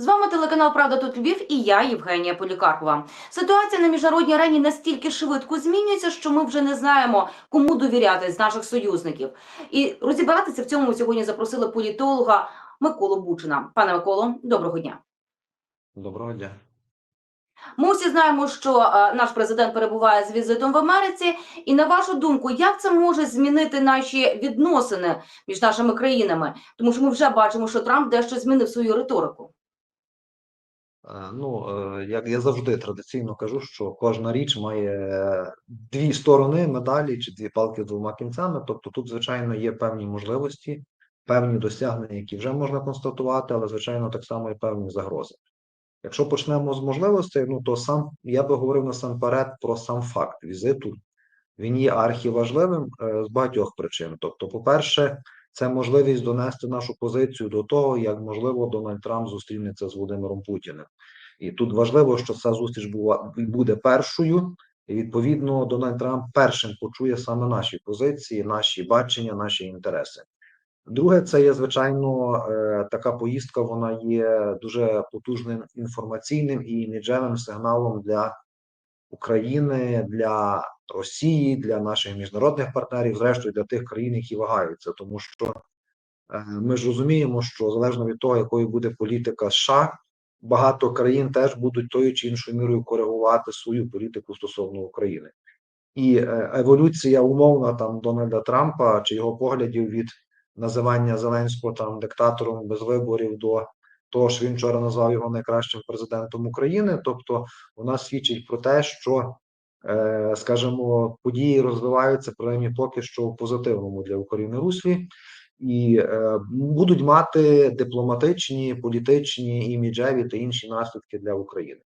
З вами телеканал Правда тут Львів і я, Євгенія Полікарпова. Ситуація на міжнародній арені настільки швидко змінюється, що ми вже не знаємо, кому довіряти з наших союзників. І розібратися в цьому ми сьогодні запросили політолога Миколу Бучина. Пане Миколо, доброго дня. Доброго дня. Ми всі знаємо, що е, наш президент перебуває з візитом в Америці. І на вашу думку, як це може змінити наші відносини між нашими країнами? Тому що ми вже бачимо, що Трамп дещо змінив свою риторику. Е, Ну, е, як я завжди традиційно кажу, що кожна річ має дві сторони медалі чи дві палки з двома кінцями. Тобто тут, звичайно, є певні можливості, певні досягнення, які вже можна констатувати, але, звичайно, так само і певні загрози. Якщо почнемо з можливостей, ну то сам я би говорив насамперед про сам факт візиту. Він є архіважливим е, з багатьох причин. Тобто, по-перше, це можливість донести нашу позицію до того, як можливо Дональд Трамп зустрінеться з Володимиром Путіним. І тут важливо, що ця зустріч була буде першою, і відповідно Дональд Трамп першим почує саме наші позиції, наші бачення, наші інтереси. Друге, це є звичайно е, така поїздка. Вона є дуже потужним інформаційним і іміджевим сигналом для України, для Росії, для наших міжнародних партнерів, зрештою для тих країн, які вагаються, тому що е, ми ж розуміємо, що залежно від того, якою буде політика США, багато країн теж будуть тою чи іншою мірою коригувати свою політику стосовно України. І е, еволюція умовна там Дональда Трампа чи його поглядів від називання Зеленського там диктатором без виборів до того, що він вчора назвав його найкращим президентом України. Тобто, вона свідчить про те, що, скажімо, події розвиваються принаймні поки що в позитивному для України руслі. І е, будуть мати дипломатичні, політичні, іміджеві та інші наслідки для України.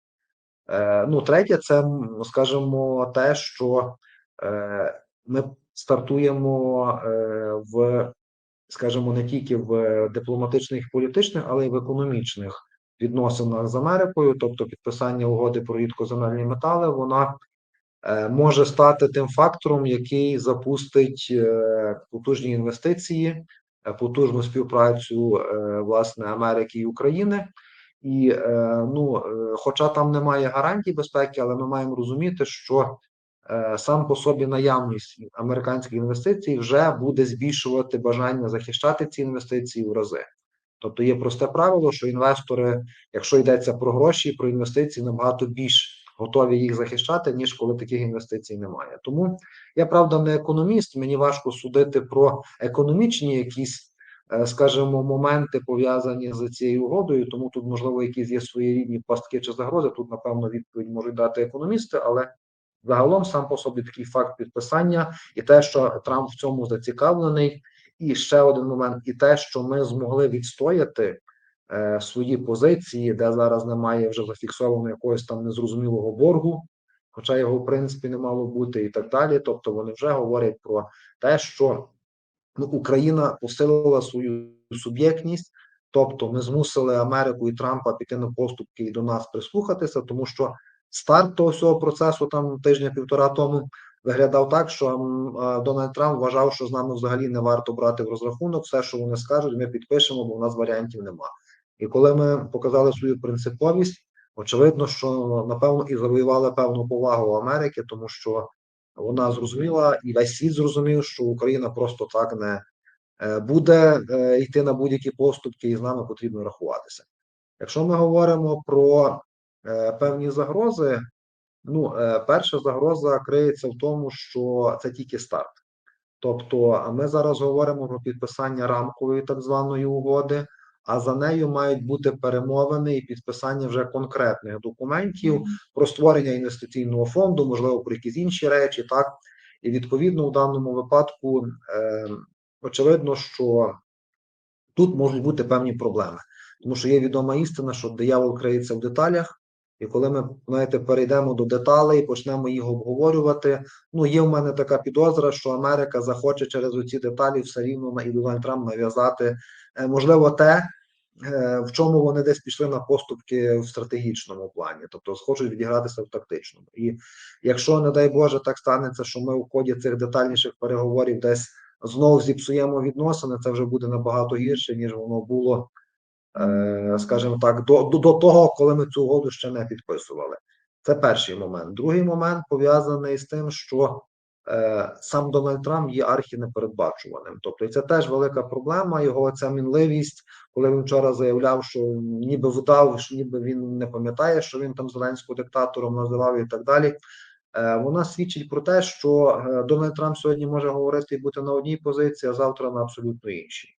Е, ну, третє, це скажімо, те, що е, ми стартуємо е, в, скажімо, не тільки в дипломатичних політичних, але й в економічних відносинах з Америкою, тобто підписання угоди про рідкоземельні метали, вона е, може стати тим фактором, який запустить е, потужні інвестиції, е, потужну співпрацю е, власне Америки і України. І е, ну, е, хоча там немає гарантій безпеки, але ми маємо розуміти, що е, сам по собі наявність американських інвестицій вже буде збільшувати бажання захищати ці інвестиції в рази. Тобто є просте правило, що інвестори, якщо йдеться про гроші, про інвестиції, набагато більш готові їх захищати, ніж коли таких інвестицій немає. Тому я правда не економіст, мені важко судити про економічні якісь е, скажімо, моменти пов'язані з цією угодою, тому тут, можливо, якісь є своєрідні пастки чи загрози. Тут, напевно, відповідь можуть дати економісти, але загалом сам по собі такий факт підписання, і те, що Трамп в цьому зацікавлений, і ще один момент, і те, що ми змогли відстояти е, свої позиції, де зараз немає вже зафіксовано якогось там незрозумілого боргу. Хоча його в принципі не мало бути, і так далі. Тобто вони вже говорять про те, що ну, Україна посилила свою суб'єктність, тобто ми змусили Америку і Трампа піти на поступки і до нас прислухатися, тому що старт того всього процесу там тижня-півтора тому виглядав так, що м, Дональд Трамп вважав, що з нами взагалі не варто брати в розрахунок все, що вони скажуть, ми підпишемо, бо в нас варіантів нема. І коли ми показали свою принциповість, очевидно, що напевно і завоювали певну повагу Америки, тому що вона зрозуміла, і весь світ зрозумів, що Україна просто так не е, буде е, йти на будь-які поступки, і з нами потрібно рахуватися. Якщо ми говоримо про е, певні загрози, ну, перша загроза криється в тому, що це тільки старт. Тобто, ми зараз говоримо про підписання рамкової так званої угоди, а за нею мають бути перемовини і підписання вже конкретних документів про створення інвестиційного фонду, можливо, про якісь інші речі, так і відповідно у даному випадку е, очевидно, що тут можуть бути певні проблеми, тому що є відома істина, що диявол криється в деталях. І коли ми знаєте, перейдемо до деталей, почнемо їх обговорювати. Ну, є в мене така підозра, що Америка захоче через оці деталі все рівно на і Дональд Трамп нав'язати, е, можливо, те, е, в чому вони десь пішли на поступки в стратегічному плані, тобто хочуть відігратися в тактичному. І якщо, не дай Боже, так станеться, що ми в ході цих детальніших переговорів десь знову зіпсуємо відносини, це вже буде набагато гірше, ніж воно було скажімо так, до, до, до того, коли ми цю угоду ще не підписували. Це перший момент. Другий момент пов'язаний з тим, що е, сам Дональд Трамп є архінепередбачуваним. Тобто, і це теж велика проблема. Його ця мінливість, коли він вчора заявляв, що ніби вдав, що ніби він не пам'ятає, що він там Зеленського диктатором називав і так далі. Е, Вона свідчить про те, що е, Дональд Трамп сьогодні може говорити і бути на одній позиції, а завтра на абсолютно іншій.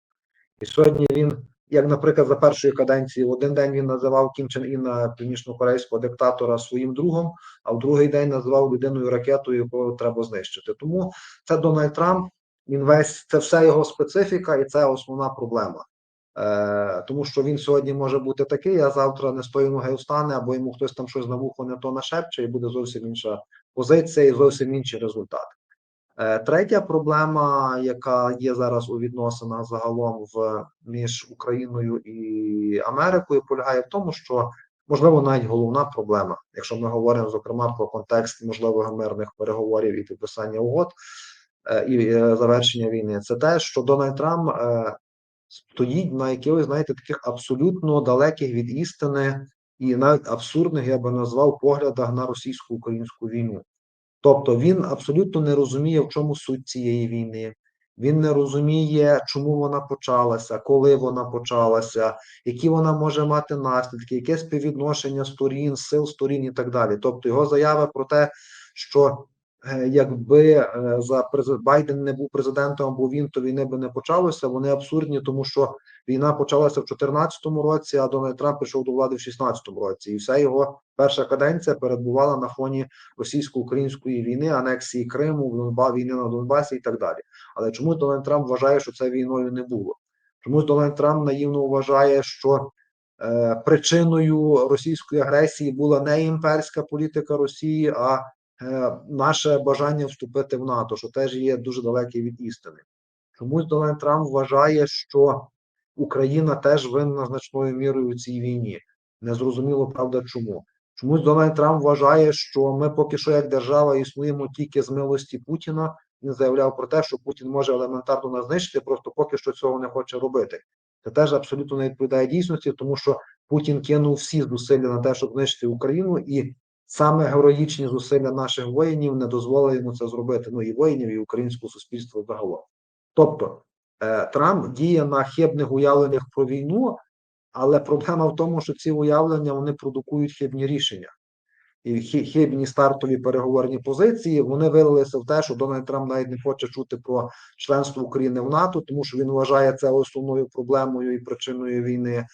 І сьогодні він, як, наприклад, за першої каденції, в один день він називав Кім Чен Іна, північно-корейського диктатора, своїм другом, а в другий день називав людиною ракетою, яку треба знищити. Тому це Дональд Трамп. Він весь це все його специфіка, і це основна проблема. Е, тому що він сьогодні може бути такий, а завтра не з тої ноги встане, або йому хтось там щось на вухо не то нашепче, і буде зовсім інша позиція і зовсім інші результати. Е, Третя проблема, яка є зараз у відносинах загалом в між Україною і Америкою, полягає в тому, що можливо навіть головна проблема, якщо ми говоримо зокрема про контекст можливих мирних переговорів і підписання угод е, і е, завершення війни, це те, що Дональд Трамп стоїть на якихось, знаєте, таких абсолютно далеких від істини і навіть абсурдних, я би назвав, поглядах на російсько-українську війну. Тобто він абсолютно не розуміє, в чому суть цієї війни. Він не розуміє, чому вона почалася, коли вона почалася, які вона може мати наслідки, яке співвідношення сторін, сил сторін і так далі. Тобто його заява про те, що якби е, за Байден не був президентом, або він, то війни би не почалося. Вони абсурдні, тому що війна почалася в 2014 році, а Дональд Трамп прийшов до влади в 2016 році, і вся його перша каденція перебувала на фоні російсько-української війни, анексії Криму, війни на Донбасі і так далі. Але чому Дональд Трамп вважає, що це війною не було? Чомусь Дональд Трамп наївно вважає, що е, причиною російської агресії була не імперська політика Росії, а е, наше бажання вступити в НАТО, що теж є дуже далеке від істини. Чомусь Дональд Трамп вважає, що Україна теж винна значною мірою у цій війні. Незрозуміло, правда, чому. Чомусь Дональд Трамп вважає, що ми поки що як держава існуємо тільки з милості Путіна. Він заявляв про те, що Путін може елементарно нас знищити, просто поки що цього не хоче робити. Це теж абсолютно не відповідає дійсності, тому що Путін кинув всі зусилля на те, щоб знищити Україну, і саме героїчні зусилля наших воїнів не дозволили йому це зробити. Ну і воїнів, і українського суспільства загалом. Тобто е, Трамп діє на хибних уявленнях про війну, але проблема в тому, що ці уявлення вони продукують хибні рішення. І хибні стартові переговорні позиції вони вилилися в те, що Дональд Трамп навіть не хоче чути про членство України в НАТО, тому що він вважає це основною проблемою і причиною війни.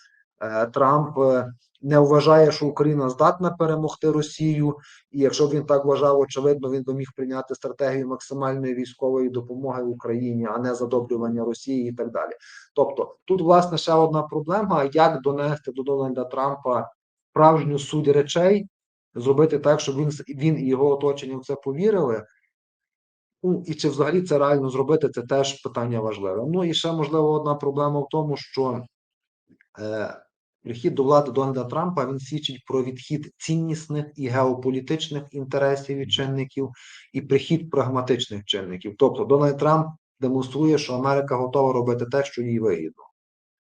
Е, Трамп е, не вважає, що Україна здатна перемогти Росію, і якщо б він так вважав, очевидно, він би міг прийняти стратегію максимальної військової допомоги Україні, а не задобрювання Росії і так далі. Тобто, тут власне ще одна проблема: як донести до Дональда Трампа справжню суть речей, зробити так, щоб він він і його оточення в це повірили. Ну і чи взагалі це реально зробити, це теж питання важливе. Ну і ще можливо одна проблема в тому, що е, прихід до влади Дональда Трампа він свідчить про відхід ціннісних і геополітичних інтересів і чинників, і прихід прагматичних чинників. Тобто Дональд Трамп демонструє, що Америка готова робити те, що їй вигідно.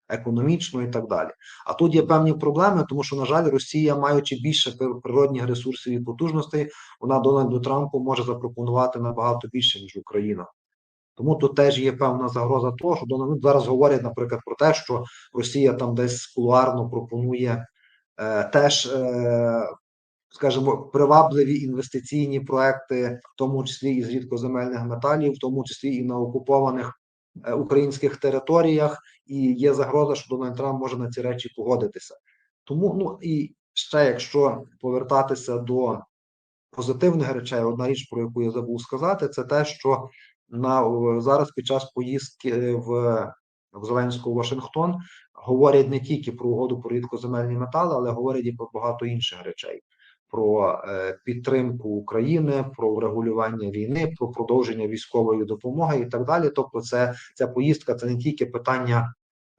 Економічно і так далі. А тут є певні проблеми, тому що, на жаль, Росія, маючи більше природних ресурсів і потужностей, вона Дональду Трампу може запропонувати набагато більше, ніж Україна. Тому тут теж є певна загроза того, що ну, зараз говорять, наприклад, про те, що Росія там десь кулуарно пропонує е, теж, е, скажімо, привабливі інвестиційні проекти, в тому числі і з рідкоземельних металів, в тому числі і на окупованих е, українських територіях, і є загроза, що Дональд Трамп може на ці речі погодитися. Тому, ну і ще якщо повертатися до позитивних речей, одна річ, про яку я забув сказати, це те, що на зараз під час поїздки е, в, в Зеленську Вашингтон говорять не тільки про угоду про рідкоземельні метали, але говорять і про багато інших речей. Про е, підтримку України, про врегулювання війни, про продовження військової допомоги і так далі. Тобто, це ця поїздка це не тільки питання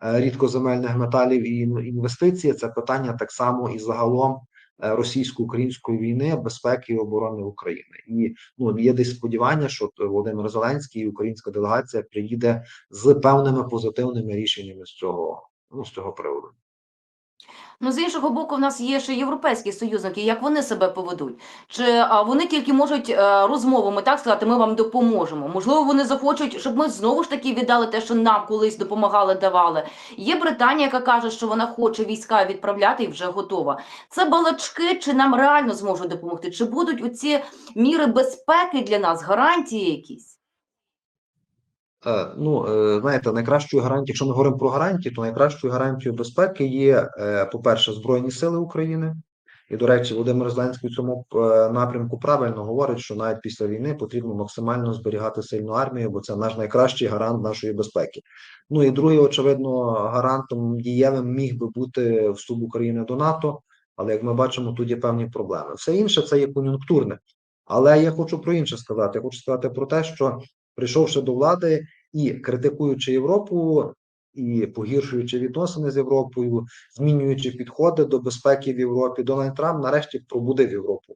е, рідкоземельних металів і ін- інвестицій, це питання так само і загалом е, російсько-української війни, безпеки і оборони України. І ну є десь сподівання, що Володимир Зеленський і українська делегація приїде з певними позитивними рішеннями з цього ну з цього приводу. Ну, з іншого боку, в нас є ще європейські союзники. Як вони себе поведуть? Чи вони тільки можуть е, розмовами так сказати, ми вам допоможемо? Можливо, вони захочуть, щоб ми знову ж таки віддали те, що нам колись допомагали, давали. Є Британія, яка каже, що вона хоче війська відправляти і вже готова. Це балачки, чи нам реально зможуть допомогти? Чи будуть оці міри безпеки для нас, гарантії якісь? Е, Ну, е, знаєте, найкращою гарантією, якщо ми говоримо про гарантії, то найкращою гарантією безпеки є, е, по-перше, Збройні Сили України. І, до речі, Володимир Зеленський в цьому напрямку правильно говорить, що навіть після війни потрібно максимально зберігати сильну армію, бо це наш найкращий гарант нашої безпеки. Ну і другий, очевидно, гарантом дієвим міг би бути вступ України до НАТО, але як ми бачимо, тут є певні проблеми. Все інше це є кон'юнктурне. Але я хочу про інше сказати. Я хочу сказати про те, що прийшовши до влади і критикуючи Європу, і погіршуючи відносини з Європою, змінюючи підходи до безпеки в Європі, Дональд Трамп нарешті пробудив Європу.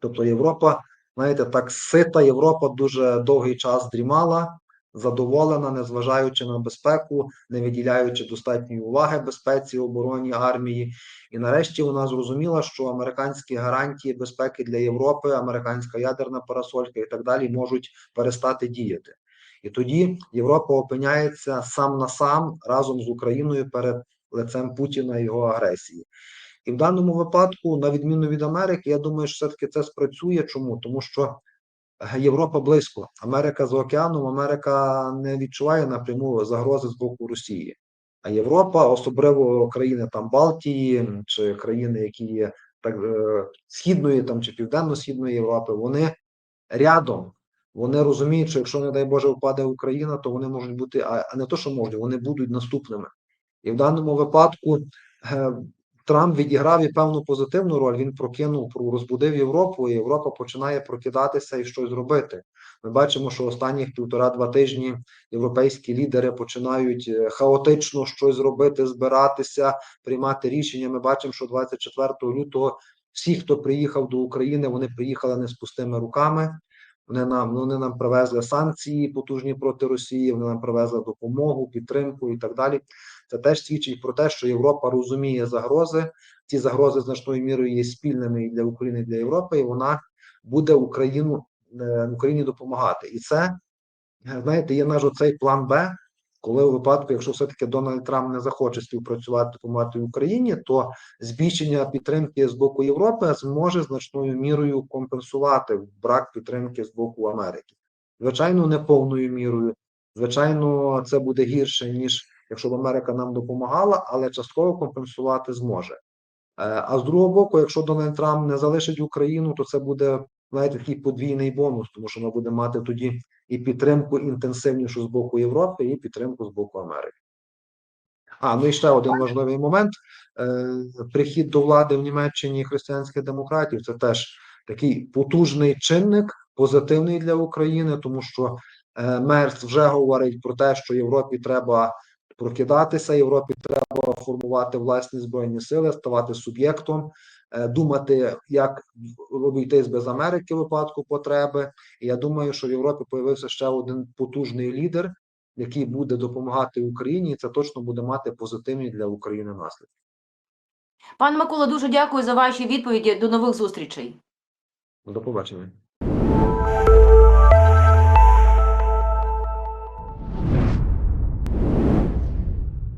Тобто Європа, знаєте, так сита Європа дуже довгий час дрімала, задоволена, незважаючи на безпеку, не виділяючи достатньої уваги безпеці, обороні армії. І нарешті вона зрозуміла, що американські гарантії безпеки для Європи, американська ядерна парасолька і так далі можуть перестати діяти. І тоді Європа опиняється сам на сам разом з Україною перед лицем Путіна і його агресії. І в даному випадку, на відміну від Америки, я думаю, що все-таки це спрацює. Чому? Тому що Європа близько, Америка за океаном, Америка не відчуває напряму загрози з боку Росії. А Європа, особливо країни там Балтії чи країни, які є так е, східної там чи південно-східної Європи, вони рядом. Вони розуміють, що якщо, не дай Боже, впаде Україна, то вони можуть бути, а, а не то, що можуть, вони будуть наступними. І в даному випадку е, Трамп відіграв і певну позитивну роль. Він прокинув, про- розбудив Європу, і Європа починає прокидатися і щось робити. Ми бачимо, що останніх півтора-два тижні європейські лідери починають е, хаотично щось робити, збиратися, приймати рішення. Ми бачимо, що 24 лютого всі, хто приїхав до України, вони приїхали не з пустими руками. Вони нам вони нам привезли санкції потужні проти Росії. Вони нам привезли допомогу, підтримку і так далі. Це теж свідчить про те, що Європа розуміє загрози. Ці загрози значною мірою є спільними і для України, і для Європи, і вона буде Україну е, Україні допомагати. І це е, знаєте, є наш оцей план Б. Коли у випадку, якщо все-таки Дональд Трамп не захоче співпрацювати допомагати Україні, то збільшення підтримки з боку Європи зможе значною мірою компенсувати брак підтримки з боку Америки. Звичайно, не повною мірою. Звичайно, це буде гірше, ніж якщо б Америка нам допомагала, але частково компенсувати зможе. Е, А з другого боку, якщо Дональд Трамп не залишить Україну, то це буде знаєте, такий подвійний бонус, тому що ми будемо мати тоді і підтримку інтенсивнішу з боку Європи, і підтримку з боку Америки. А, ну і ще один важливий момент: Е, прихід до влади в Німеччині християнських демократів це теж такий потужний чинник, позитивний для України, тому що е, Мерц вже говорить про те, що Європі треба прокидатися, Європі треба формувати власні збройні сили, ставати суб'єктом, е, думати, як обійтись без Америки в випадку потреби. І я думаю, що в Європі появився ще один потужний лідер, який буде допомагати Україні, і це точно буде мати позитивні для України наслідки. Пане Микола, дуже дякую за ваші відповіді. До нових зустрічей. До побачення.